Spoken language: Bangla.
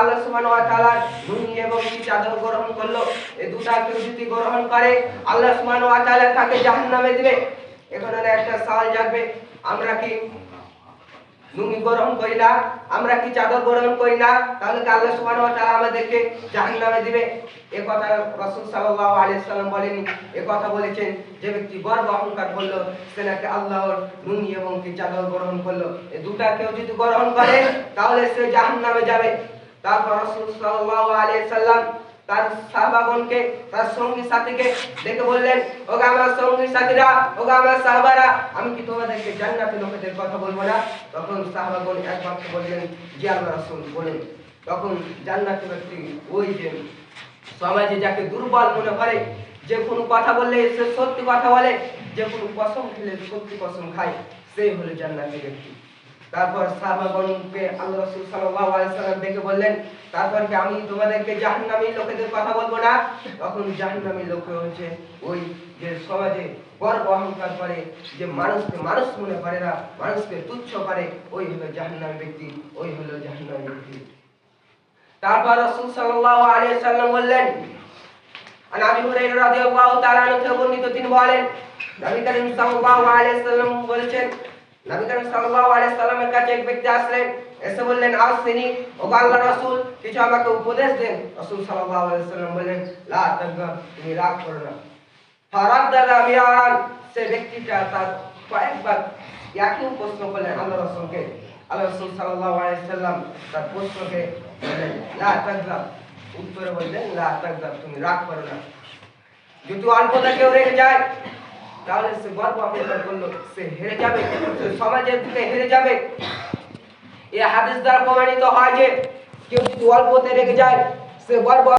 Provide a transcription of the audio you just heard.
আল্লাহ এবং চাদর গ্রহণ করল? এই দুটা কেউ যদি গ্রহণ করে। আল্লাহ তাকে দিবে। এখানে একটা আমরা কি গ্রহণ করি না? আমরা কি চাদর গ্রহণ করি না? তাহলে আল্লাহ তাআলা আমাদেরকে জাহান্নামে দিবে। এ কথা রাসূল সাল্লাল্লাহু আলাইহি সাল্লাম বলেনি এ কথা বলেছেন যে ব্যক্তি গর্ব অহংকার করল, সে নাকি আল্লাহর লুঙ্গি এবং কি চাদর গ্রহণ করল। এই দুটা কেউ যদি গ্রহণ করে, তাহলে সে জাহান্নামে যাবে। তারপর রাসূল সাল্লাল্লাহু আলাইহি সাল্লাম তার সাহাবাগণকে, তার সঙ্গী সাথীকে ডেকে বললেন, ওগা আমার সঙ্গী সাথীরা, ওগা আমার সাহাবারা, আমি কি তোমাদেরকে জান্নাতি লোকেদের কথা বলব না? তখন সাহাবাগণ এক বাক্য বললেন, জি আল্লাহ রাসূল, বলেন। তখন জান্নাতি ব্যক্তি ওই যে সমাজে যাকে দুর্বল মনে করে, যে কোনো কথা বললে সে সত্যি কথা বলে, যে কোনো কসম খেলে সত্যি কসম খায় সেই হলো জান্নাতি ব্যক্তি। তারপর সাহাবাগণকে আল্লাহ রাসূল সাল্লাল্লাহু আলাইহি সাল্লাম ডেকে বললেন, তারপর কি আমি তোমাদেরকে জাহান্নামী লোকেদের কথা বলব না? তখন জাহান্নামী লোক হচ্ছে ওই যে সমাজে গর্ব অহংকার করে, যে মানুষকে মানুষ মনে করে না, মানুষকে তুচ্ছ করে, ওই হলো জাহান্নামী ব্যক্তি, ওই হলো জাহান্নামী ব্যক্তি। তারপর রাসূল সাল্লাল্লাহু আলাইহি সাল্লাম বললেন আর আবি হুরায়রা রাদিয়াল্লাহু তাআলা থেকে বর্ণিত তিনি বলেন, নবী করিম সাল্লাল্লাহু আলাইহি সাল্লাম বলেছেন নবী করিম সাল্লাল্লাহু আলাইহি সাল্লামের কাছে এক ব্যক্তি আসলেন, এসে বললেন আসিনি ও আল্লাহর রাসূল, কিছু আমাকে উপদেশ দেন। রাসূল সাল্লাল্লাহু আলাইহি সাল্লাম বললেন, লা তাগা তুমি রাগ করো না। ফারাদ্দাদা বিয়ান সে ব্যক্তিটা তার কয়েকবার একই প্রশ্ন করলেন আল্লাহ রাসূলকে। আল্লাহ রাসূল সাল্লাল্লাহু আলাইহি সাল্লাম তার প্রশ্নকে বললেন, লা তাগা উত্তরে বললেন, লা তাগা তুমি রাগ করো না। যদি অল্পতা কেউ রেখে যায় তাহলে সে গর্ব অহংকার করল, সে হেরে যাবে সমাজের দিকে হেরে যাবে। এ হাদিস দ্বারা প্রমাণিত হয় যে কেউ যদি অল্পতে রেখে যায়, সে গর্ব